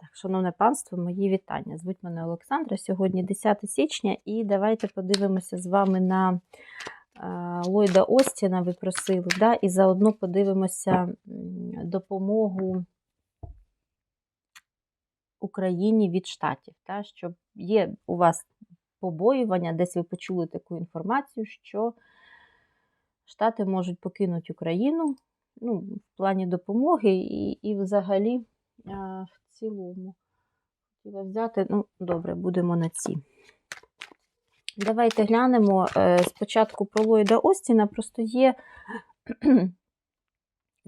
Так, шановне панство, мої вітання. Звуть мене Олександра. Сьогодні 10 січня, і давайте подивимося з вами на е, Ллойда Остіна. Ви просили, да? і заодно подивимося допомогу Україні від штатів. Да? Щоб є у вас побоювання, десь ви почули таку інформацію, що Штати можуть покинути Україну ну, в плані допомоги і, і взагалі в цілому. Хотіла взяти, ну, добре, будемо на ці. Давайте глянемо е, спочатку про Ллойда Остіна. Просто є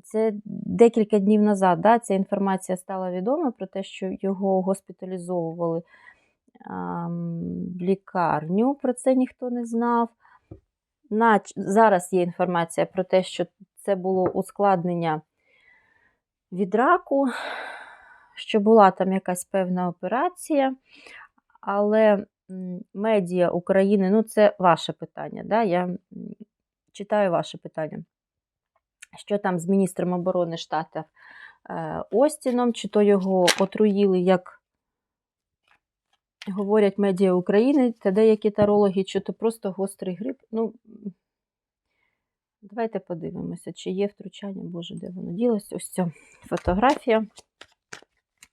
це декілька днів назад. Да, ця інформація стала відома про те, що його госпіталізовували в лікарню. Про це ніхто не знав. Зараз є інформація про те, що це було ускладнення від раку, що була там якась певна операція, але медіа України, ну це ваше питання, да? я читаю ваше питання. Що там з міністром оборони штатів е, Остіном, чи то його отруїли, як говорять медіа України та деякі тарологи, чи то просто гострий грип. Ну, давайте подивимося, чи є втручання, боже, де воно ділося. Ось ця фотографія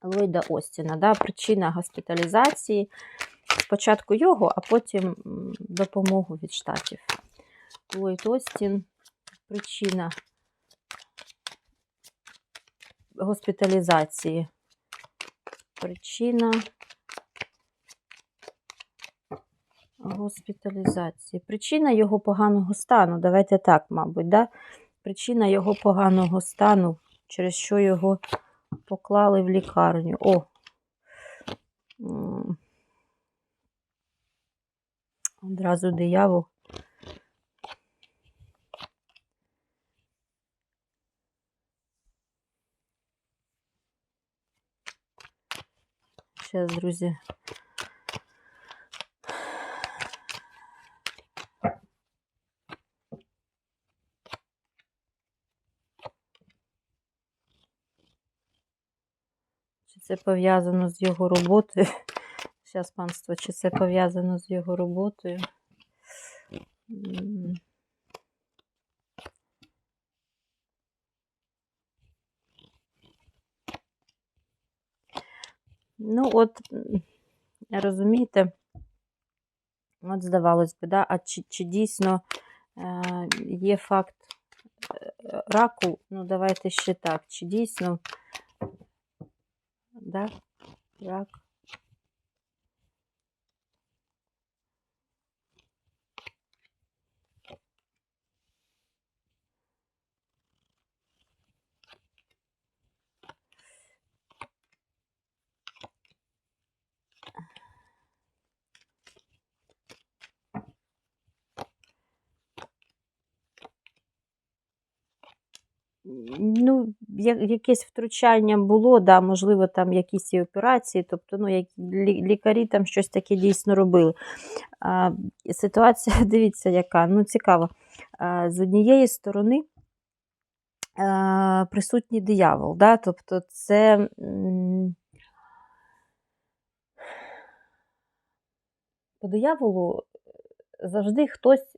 Ллойда Остіна. Да? Причина госпіталізації. Спочатку його, а потім допомогу від штатів. Ллойд Остін, причина госпіталізації. Причина госпіталізації. Причина його поганого стану. Давайте так, мабуть, да? причина його поганого стану, через що його поклали в лікарню. О! Одразу диявол. Зараз, друзі. Це пов'язано з його роботою? Зараз, панство, чи це пов'язано з його роботою? Ну, от, розумієте, от здавалось би, да? а чи, чи дійсно е, є факт е, раку? Ну, давайте ще так, чи дійсно да? рак? Ну, я- якесь втручання було, да, можливо, там якісь і операції, тобто, ну, як лікарі там щось таке дійсно робили. А, ситуація, дивіться, яка, ну, цікава. З однієї сторони присутній диявол, да, тобто це. По дияволу завжди хтось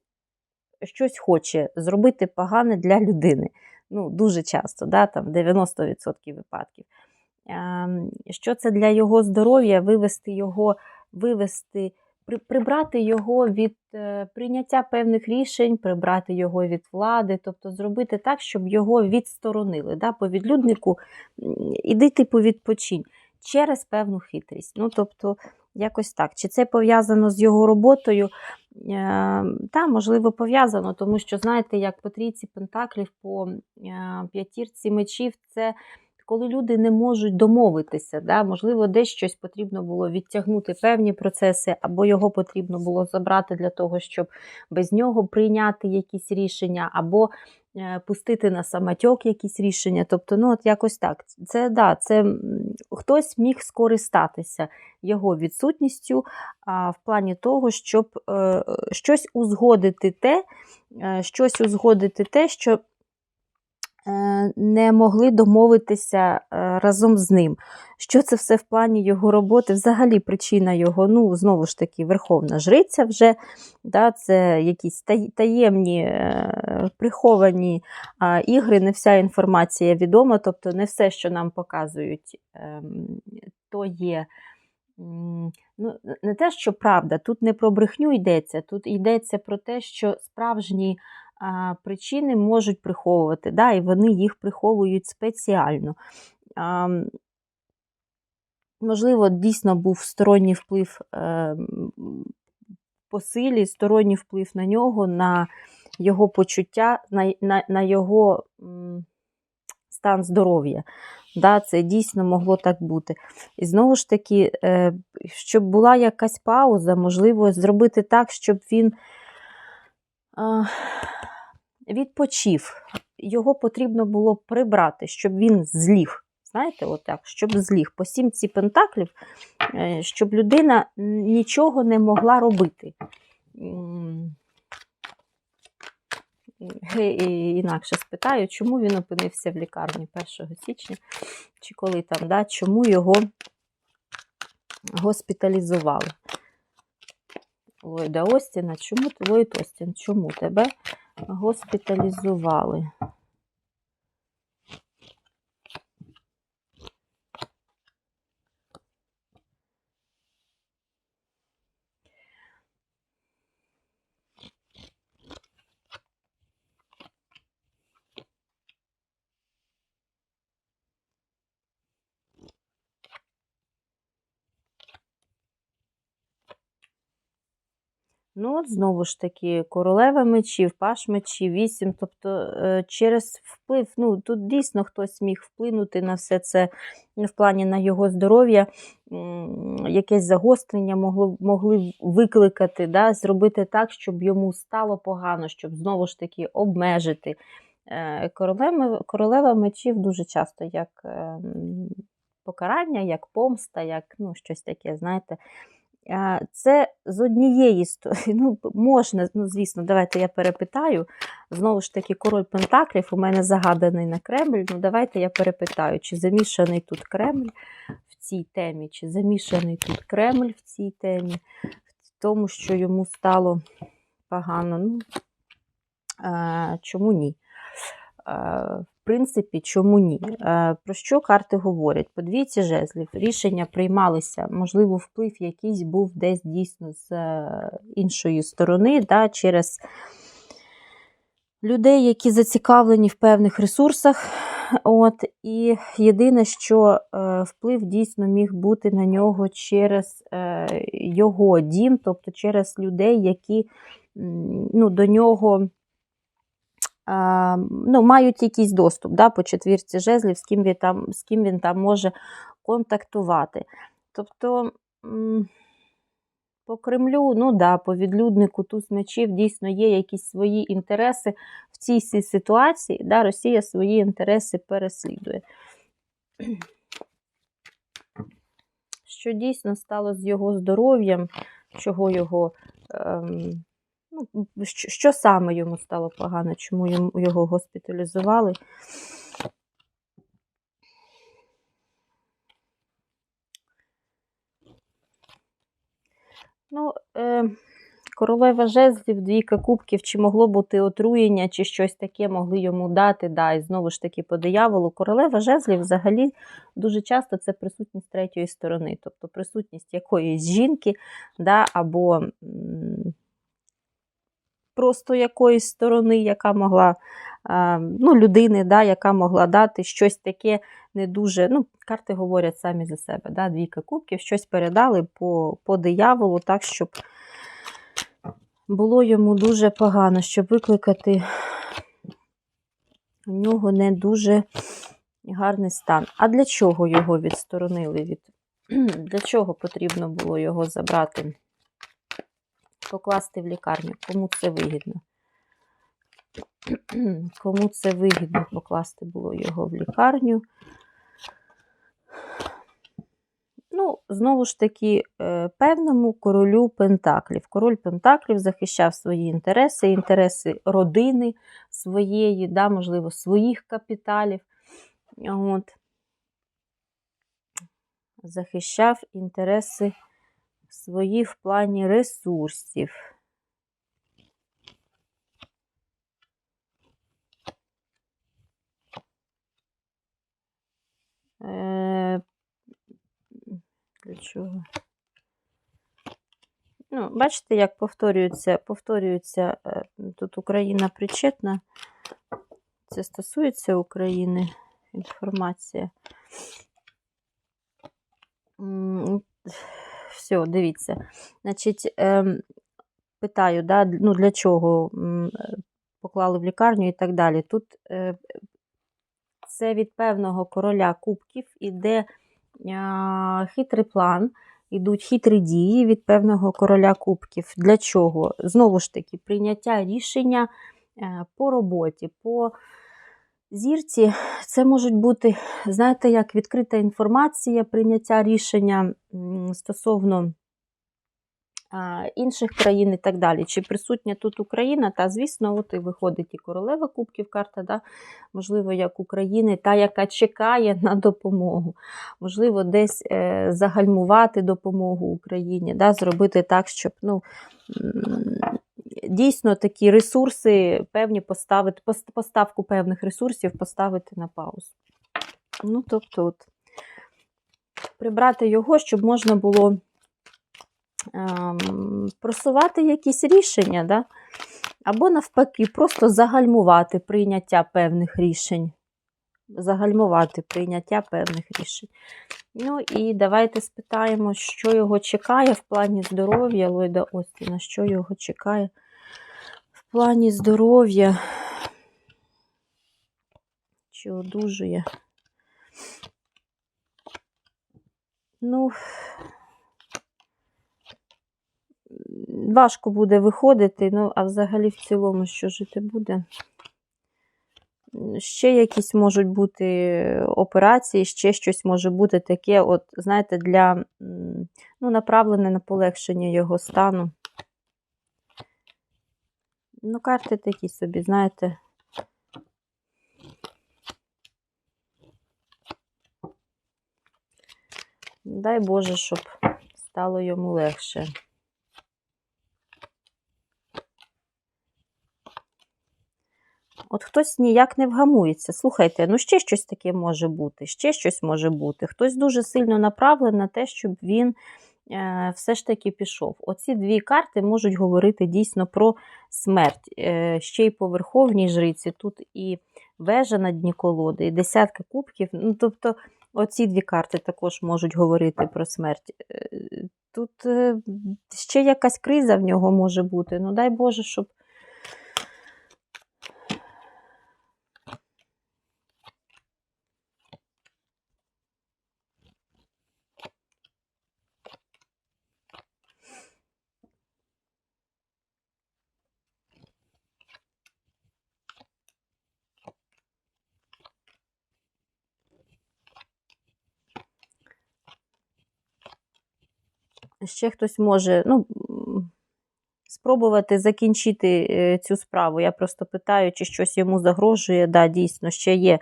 щось хоче зробити погане для людини. Ну, дуже часто, да, там 90% випадків. Ем, Що це для його здоров'я, вивести його, вивести, прибрати його від е, прийняття певних рішень, прибрати його від влади, тобто зробити так, щоб його відсторонили. Да? По відлюднику іди типу відпочинь через певну хитрість. Ну, тобто, якось так. Чи це пов'язано з його роботою? Е, Та, можливо, пов'язано, тому що, знаєте, як по трійці пентаклів, по е, п'ятірці мечів, це коли люди не можуть домовитися. Да? Можливо, десь щось потрібно було відтягнути певні процеси, або його потрібно було забрати для того, щоб без нього прийняти якісь рішення, або е, пустити на самотьок якісь рішення. Тобто, ну, от якось так. Це да, це хтось міг скористатися його відсутністю а, в плані того, щоб е, щось узгодити те, е, щось узгодити те, що не могли домовитися е, разом з ним. Що це все в плані його роботи? Взагалі причина його, ну, знову ж таки, верховна жриця вже, да, це якісь таємні, е, приховані ігри, не вся інформація відома, тобто не все, що нам показують, ем, то є. Ну, не те, що правда, тут не про брехню йдеться, тут йдеться про те, що справжні причини можуть приховувати, да, і вони їх приховують спеціально. Можливо, дійсно був сторонній вплив е, по силі, сторонній вплив на нього, на його почуття, на, на, на його стан здоров'я. Да, це дійсно могло так бути. І знову ж таки, е, щоб була якась пауза, можливо, зробити так, щоб він відпочив. Його потрібно було прибрати, щоб він зліг. Знаєте, отак, щоб зліг. По сімці пентаклів, е, щоб людина нічого не могла робити. Інакше спитаю, чому він опинився в лікарні 1 січня, чи коли там, да, чому його госпіталізували. Ллойда Остіна, чому Ллойд Остін, чому тебе госпіталізували? Ну, от знову ж таки, королева мечів, паш мечів, вісім. Тобто е, через вплив, ну тут дійсно хтось міг вплинути на все це в плані на його здоров'я, якесь загострення могло, могли викликати, да, зробити так, щоб йому стало погано, щоб знову ж таки обмежити. Е, Королева, королева мечів дуже часто як ем, покарання, як помста, як ну, щось таке, знаєте. Це з однієї ну, можна, ну, звісно, давайте я перепитаю. Знову ж таки, король Пентаклів у мене загаданий на Кремль. Ну, давайте я перепитаю, чи замішаний тут Кремль в цій темі, чи замішаний тут Кремль в цій темі, в тому, що йому стало погано. Ну, а, Чому ні? А, принципі, чому ні? Е, Про що карти говорять? По двійці жезлів рішення приймалися, можливо, вплив якийсь був десь дійсно з е, іншої сторони, да, через людей, які зацікавлені в певних ресурсах. От, І єдине, що е, вплив дійсно міг бути на нього через його дім, тобто через людей, які ну, до нього ну, мають якийсь доступ да, по четвірці жезлів, з ким він там, з ким він там може контактувати. Тобто, по Кремлю, ну да, по відлюднику туз мечів дійсно є якісь свої інтереси в цій ситуації. Да, Росія свої інтереси переслідує. Що дійсно стало з його здоров'ям, чого його. Ем, що, що саме йому стало погано, чому йому, його госпіталізували? Ну, е, королева жезлів, двійка кубків, чи могло бути отруєння, чи щось таке могли йому дати. Да, І знову ж таки, по дияволу. Королева жезлів взагалі дуже часто це присутність третьої сторони, тобто присутність якоїсь жінки, да, або просто якоїсь сторони, яка могла, ну, людини, да, яка могла дати щось таке не дуже. ну, Карти говорять самі за себе. Да, Двійка кубків, щось передали по, по дияволу, так, щоб було йому дуже погано, щоб викликати у нього не дуже гарний стан. А для чого його відсторонили від? Для чого потрібно було його забрати, покласти в лікарню? Кому це вигідно? Кому це вигідно покласти було його в лікарню? Ну, знову ж таки, е, певному королю Пентаклів. Король Пентаклів захищав свої інтереси, інтереси родини своєї, да, можливо, своїх капіталів. От. Захищав інтереси свої в плані ресурсів. Е, Для чого? Ну, бачите, як повторюється, повторюється е, тут Україна причетна. Це стосується України інформація. Все, дивіться. Значить, ем, питаю, да, ну, для чого е, поклали в лікарню і так далі. Тут е, це від певного короля кубків іде хитрий план, ідуть хитрі дії від певного короля кубків. Для чого? Знову ж таки, прийняття рішення е, по роботі, по зірці. Це можуть бути, знаєте, як відкрита інформація, прийняття рішення стосовно інших країн і так далі. Чи присутня тут Україна? Та, звісно, от і виходить і королева Кубків карта, да? можливо, як України, та, яка чекає на допомогу. Можливо, десь е, загальмувати допомогу Україні, да? зробити так, щоб ну, дійсно такі ресурси певні поставити, поставку певних ресурсів поставити на паузу. Ну, тобто, от, прибрати його, щоб можна було ем, просувати якісь рішення, да? або навпаки, просто загальмувати прийняття певних рішень. Загальмувати прийняття певних рішень. Ну і давайте спитаємо, що його чекає в плані здоров'я Ллойда Остіна, що його чекає в плані здоров'я. Чи одужує? Ну, важко буде виходити, ну, а взагалі в цілому, що жити буде. Ще якісь можуть бути операції, ще щось може бути таке, от, знаєте, для ну, направлене на полегшення його стану. Ну, карти такі собі, знаєте. Дай Боже, щоб стало йому легше. От хтось ніяк не вгамується. Слухайте, ну ще щось таке може бути, ще щось може бути. Хтось дуже сильно направлений на те, щоб він все ж таки пішов. Оці дві карти можуть говорити дійсно про смерть. Е, ще й по верховній жриці. Тут і вежа на дні колоди, і десятки кубків. Ну, тобто, оці дві карти також можуть говорити про смерть. Е, Тут е, ще якась криза в нього може бути. Ну, дай Боже, щоб. Ще хтось може ну, спробувати закінчити е, цю справу. Я просто питаю, чи щось йому загрожує. Да, дійсно, ще є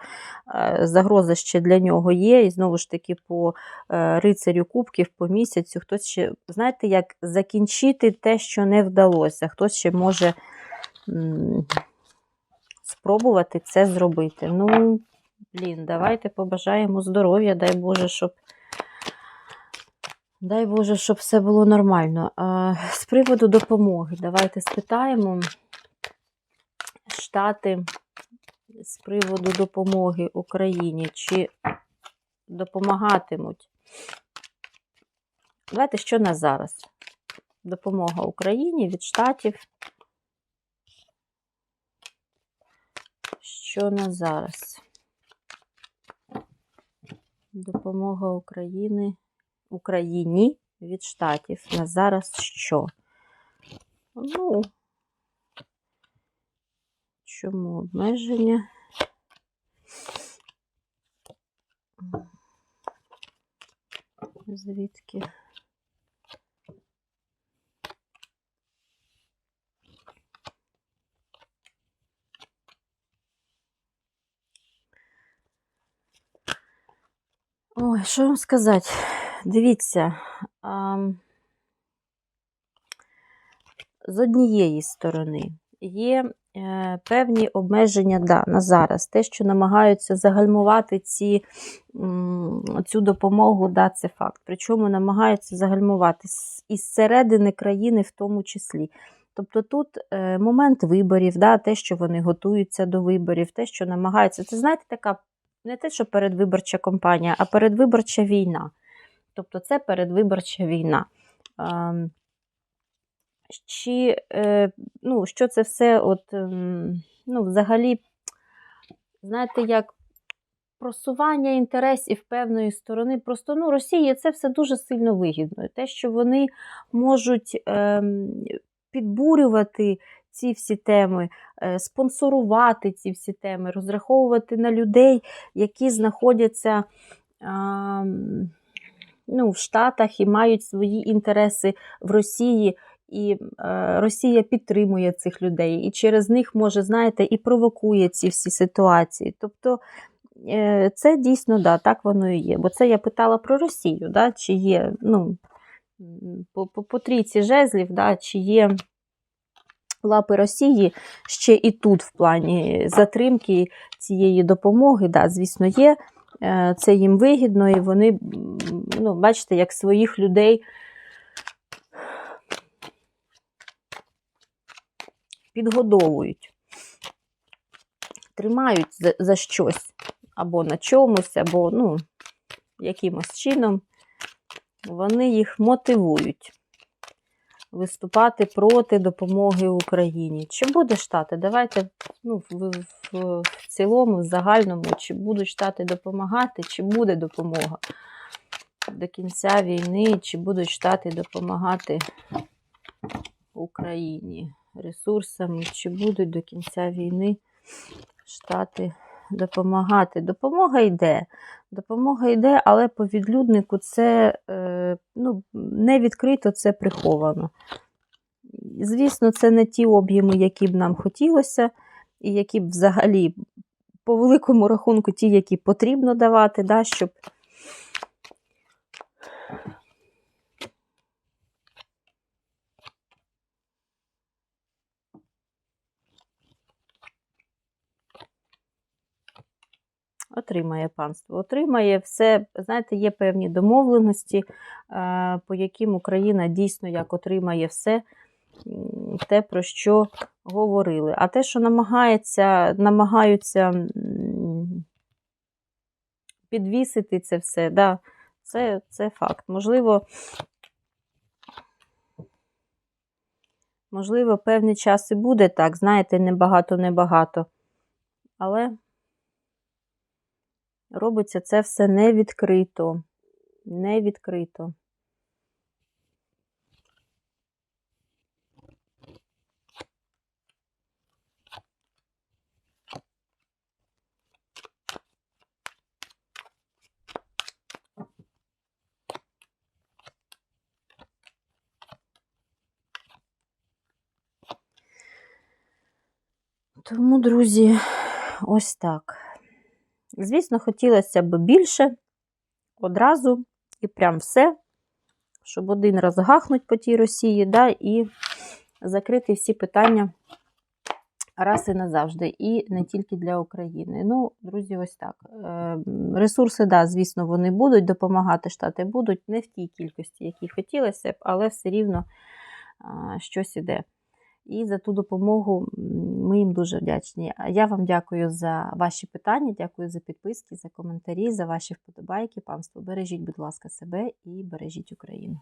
е, загроза ще для нього є. І знову ж таки, по е, рицарю кубків по місяцю, хтось ще, знаєте, як закінчити те, що не вдалося. Хтось ще може спробувати це зробити. Ну, блін, давайте побажаємо здоров'я, дай Боже, щоб. Дай Боже, щоб все було нормально. З приводу допомоги, давайте спитаємо Штати з приводу допомоги Україні, чи допомагатимуть. Давайте що на зараз? Допомога Україні від Штатів. Що на зараз? Допомога України. Україні від Штатів. На зараз що? Ну, чому обмеження? Звідки? Ой, що вам сказати? Дивіться, з однієї сторони є е, певні обмеження да, на зараз. Те, що намагаються загальмувати ці, цю допомогу, да, це факт. Причому намагаються загальмувати із середини країни в тому числі. Тобто тут е, момент виборів, да, те, що вони готуються до виборів, те, що намагаються. Це знаєте, така не те, що передвиборча кампанія, а передвиборча війна. Тобто це передвиборча війна. Ем, Чи, е, ну, що це все, от, ем, ну, взагалі, знаєте, як просування інтересів певної сторони. Просто ну, Росії це все дуже сильно вигідно. Те, що вони можуть ем, підбурювати ці всі теми, е, спонсорувати ці всі теми, розраховувати на людей, які знаходяться ну, в Штатах і мають свої інтереси в Росії. І е, Росія підтримує цих людей, і через них може, знаєте, і провокує ці всі ситуації. Тобто е, це дійсно да, так воно і є. Бо це я питала про Росію, да, чи є ну, по, по, по трійці жезлів, да, чи є лапи Росії ще і тут в плані затримки цієї допомоги, да, звісно, є. Е, Це їм вигідно, і вони, ну, бачите, як своїх людей підгодовують, тримають за, за щось, або на чомусь, або ну, якимось чином. Вони їх мотивують виступати проти допомоги Україні. Чи буде Штати? Давайте ну, в, цілому, в загальному, чи будуть Штати допомагати, чи буде допомога до кінця війни, чи будуть Штати допомагати Україні ресурсами, чи будуть до кінця війни Штати допомагати. Допомога йде. Допомога йде, але по відлюднику це е, ну, не відкрито, це приховано. Звісно, це не ті об'єми, які б нам хотілося, і які б взагалі, по великому рахунку, ті, які потрібно давати, да, щоб Отримає панство, отримає все. Знаєте, є певні домовленості, е, по яким Україна дійсно як отримає все те, про що говорили. А те, що намагається, намагаються підвісити це все, да, це, це факт. Можливо, можливо, певний час і буде так, знаєте, небагато-небагато. Але робиться це все не відкрито. Тому, друзі, ось так. Звісно, хотілося б більше одразу і прям все, щоб один раз гахнуть по тій Росії, да, і закрити всі питання раз і назавжди, і не тільки для України. Ну, друзі, ось так. Е, Ресурси, да, звісно, вони будуть допомагати, штати будуть не в тій кількості, які хотілося б, але все рівно щось іде. І за ту допомогу ми їм дуже вдячні. Я вам дякую за ваші питання, дякую за підписки, за коментарі, за ваші вподобайки. Панство, бережіть, будь ласка, себе і бережіть Україну.